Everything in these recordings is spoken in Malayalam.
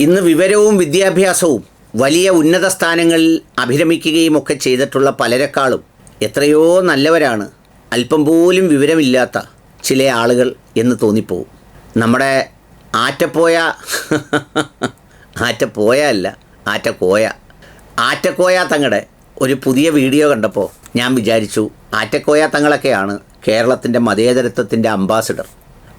ഇന്ന് വിവരവും വിദ്യാഭ്യാസവും വലിയ ഉന്നത സ്ഥാനങ്ങളിൽ അഭിരമിക്കുകയും ഒക്കെ ചെയ്തിട്ടുള്ള പലരെക്കാളും എത്രയോ നല്ലവരാണ്. അല്പം പോലും വിവരമില്ലാത്ത ചില ആളുകൾ എന്ന് തോന്നിപ്പോവും. നമ്മുടെ ആറ്റപ്പോയ ആറ്റപ്പോയ അല്ല ആറ്റക്കോയ. ആറ്റക്കോയ തങ്ങളുടെ ഒരു പുതിയ വീഡിയോ കണ്ടപ്പോൾ ഞാൻ വിചാരിച്ചു ആറ്റക്കോയ തങ്ങളൊക്കെയാണ് കേരളത്തിന്റെ മതേതരത്വത്തിന്റെ അംബാസിഡർ.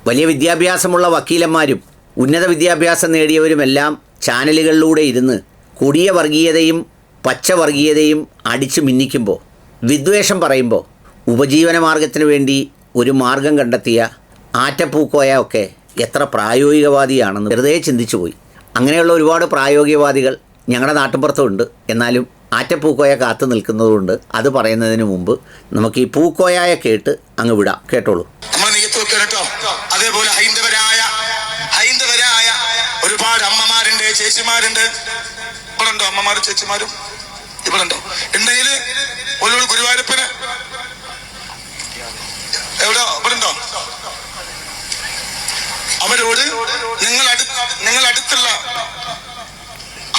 വലിയ വിദ്യാഭ്യാസമുള്ള വക്കീലന്മാരും ഉന്നത വിദ്യാഭ്യാസം നേടിയവരുമെല്ലാം ചാനലുകളിലൂടെ ഇരുന്ന് കൊടിയ വർഗീയതയും പച്ചവർഗീയതയും അടിച്ചു മിന്നിക്കുമ്പോൾ വിദ്വേഷം പറയുമ്പോൾ ഉപജീവന മാർഗത്തിന് വേണ്ടി ഒരു മാർഗം കണ്ടെത്തിയ ആറ്റപ്പൂക്കോയ ഒക്കെ എത്ര പ്രായോഗികവാദിയാണെന്ന് വെറുതെ ചിന്തിച്ചു പോയി. അങ്ങനെയുള്ള ഒരുപാട് പ്രായോഗികവാദികൾ ഞങ്ങളുടെ നാട്ടിൻപുറത്തുണ്ട് എന്നാലും ആറ്റപ്പൂക്കോയ കാത്തു നിൽക്കുന്നതുകൊണ്ട് അത് പറയുന്നതിന് മുമ്പ് നമുക്ക് ഈ പൂക്കോയായ കേട്ട് അങ്ങ് വിടാം. കേട്ടോളൂ. അതേപോലെ ഹൈന്ദവരായ ചേച്ചിമാരുണ്ട്. ഇവിടെ ഉണ്ടോ അമ്മമാരും ചേച്ചിമാരും? ഇവിടെ ഉണ്ടോ ഉണ്ടെങ്കിൽ ഒരു ഗുരുവായൂരപ്പന്. എവിടെ? ഇവിടെ ഉണ്ടോ അവരോട് നിങ്ങൾ നിങ്ങൾ അടുത്തുള്ള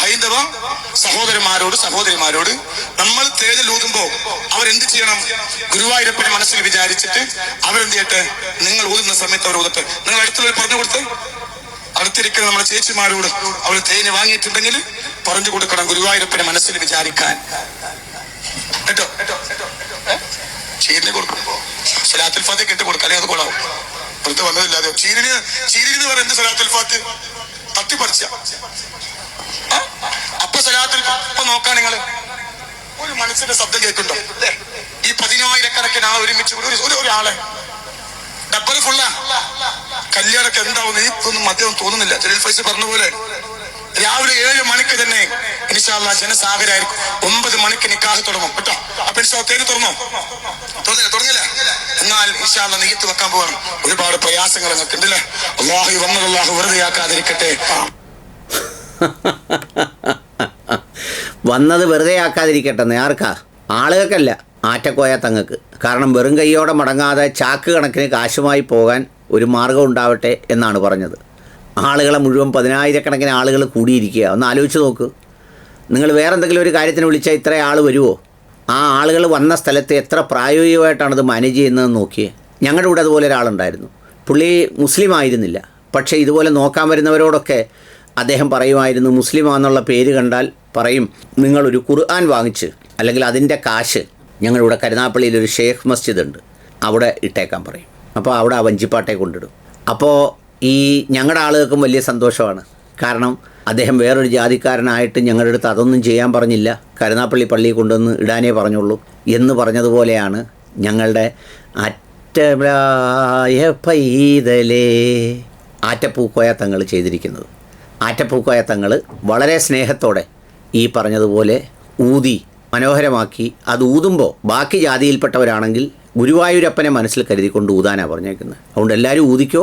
ഹൈന്ദവ സഹോദരന്മാരോട് സഹോദരിമാരോട് നമ്മൾ തേജൽ ഊതുമ്പോ അവരെന്ത് ചെയ്യണം? ഗുരുവായൂരപ്പനെ മനസ്സിൽ വിചാരിച്ചിട്ട് അവരെന്ത് ചെയ്യട്ടെ? നിങ്ങൾ ഊതുന്ന സമയത്ത് അവർ ഊതട്ടെ. നിങ്ങൾ അടുത്തുള്ളവർ പറഞ്ഞു കൊടുത്ത്. അടുത്തിരിക്കുന്ന നമ്മുടെ ചേച്ചിമാരോട് അവർ തേന് വാങ്ങിയിട്ടുണ്ടെങ്കിൽ പറഞ്ഞു കൊടുക്കണം ഗുരുവായൂരപ്പനെ മനസ്സിൽ വിചാരിക്കാൻ. കേട്ടോ? ചീരിന് കൊടുക്കുമ്പോ സലാത്തുൽ ഫാത്തി കെട്ടി കൊടുക്കാം അല്ലെങ്കിൽ അത് കൊള്ളാവും പുറത്ത് വന്നതില്ലാതെ. ചീരിന് ചീരിന് പറയുന്നത് സലാത്തുൽ ഫാത്തി? തട്ടിപ്പറിച്ച? അപ്പൊ സലാത്തുൽ അപ്പൊ നോക്കാൻ നിങ്ങൾ ഒരു മനസ്സിന്റെ ശബ്ദം കേൾക്കുന്നുണ്ടോ? ഈ പതിനായിരക്കണക്കിന് ആ ഒരുമിച്ച് ഒരു- ഒരു ഒരാളെ ഡബർ ഫുള്ള കല്യാണൊക്കെ എന്താവും എനിക്കൊന്നും മദ്യം തോന്നുന്നില്ല. ജലീൽ ഫൈസ് പറഞ്ഞ പോലെ. രാവിലെ ഏഴ് മണിക്ക് തന്നെ ഇൻഷാല്ല ജനസാഗരായിരിക്കും. ഒമ്പത് മണിക്ക് നിക്കാഹ് തുടങ്ങും. കേട്ടോ? അപ്പൊ ഇൻഷാ തേന് തുറന്നോ? തുറന്നില്ല തുടങ്ങില്ല എന്നാൽ ഇൻഷാല്ല നെയ്യത്ത് വെക്കാൻ പോകണം ഒരുപാട് പ്രയാസങ്ങൾ നിങ്ങൾക്ക് ഉണ്ടല്ലേ അള്ളാഹു വന്നതല്ലാഹു വെറുതെയാക്കാതിരിക്കട്ടെ. വന്നത് വെറുതെ ആക്കാതിരിക്കട്ടെ ആർക്കാ? ആളുകൾക്കല്ല. ആറ്റക്കോയ തങ്ങൾക്ക് കാരണം വെറും കൈയോടെ മടങ്ങാതെ ചാക്ക് കണക്കിന് കാശുമായി പോകാൻ ഒരു മാർഗം ഉണ്ടാവട്ടെ എന്നാണ് പറഞ്ഞത്. ആളുകളെ മുഴുവൻ പതിനായിരക്കണക്കിന് ആളുകൾ കൂടിയിരിക്കുക. ഒന്ന് ആലോചിച്ച് നോക്ക്. നിങ്ങൾ വേറെ എന്തെങ്കിലും ഒരു കാര്യത്തിന് വിളിച്ചാൽ ഇത്ര ആൾ വരുമോ ആ ആളുകൾ വന്ന സ്ഥലത്ത് എത്ര പ്രായോഗികമായിട്ടാണ് ഇത് മാനേജ് ചെയ്യുന്നതെന്ന് നോക്കിയേ. ഞങ്ങളുടെ കൂടെ അതുപോലെ ഒരാളുണ്ടായിരുന്നു. പുള്ളി മുസ്ലിം ആയിരുന്നില്ല. പക്ഷേ ഇതുപോലെ നോക്കാൻ വരുന്നവരോടൊക്കെ അദ്ദേഹം പറയുമായിരുന്നു മുസ്ലിം ആണെന്നുള്ള പേര് കണ്ടാൽ പറയും നിങ്ങളൊരു ഖുർആൻ വാങ്ങിച്ച് അല്ലെങ്കിൽ അതിന്റെ കാശ് ഞങ്ങളിവിടെ കരുനാപ്പള്ളിയിൽ ഒരു ഷേഖ് മസ്ജിദ് ഉണ്ട് അവിടെ ഇട്ടേക്കാൻ പറയും. അപ്പോൾ അവിടെ ആ വഞ്ചിപ്പാട്ടെ കൊണ്ടിടും. അപ്പോൾ ഈ ഞങ്ങളുടെ ആളുകൾക്കും വലിയ സന്തോഷമാണ്. കാരണം അദ്ദേഹം വേറൊരു ജാതിക്കാരനായിട്ട് ഞങ്ങളുടെ അടുത്ത് അതൊന്നും ചെയ്യാൻ പറഞ്ഞില്ല. കരുനാപ്പള്ളി പള്ളിയിൽ കൊണ്ടുവന്ന് ഇടാനേ പറഞ്ഞുള്ളൂ എന്ന് പറഞ്ഞതുപോലെയാണ് ഞങ്ങളുടെ അറ്റമായ പൈതലേ. ആറ്റപ്പൂക്കോയ തങ്ങൾ ചെയ്തിരിക്കുന്നത്. ആറ്റപ്പൂക്കോയ തങ്ങൾ വളരെ സ്നേഹത്തോടെ ഈ പറഞ്ഞതുപോലെ ഊതി മനോഹരമാക്കി. അത് ഊതുമ്പോൾ ബാക്കി ജാതിയിൽപ്പെട്ടവരാണെങ്കിൽ ഗുരുവായൂരപ്പനെ മനസ്സിൽ കരുതിക്കൊണ്ട് ഊതാനാണ് പറഞ്ഞേക്കുന്നത് അതുകൊണ്ട് എല്ലാവരും ഊതിക്കോ.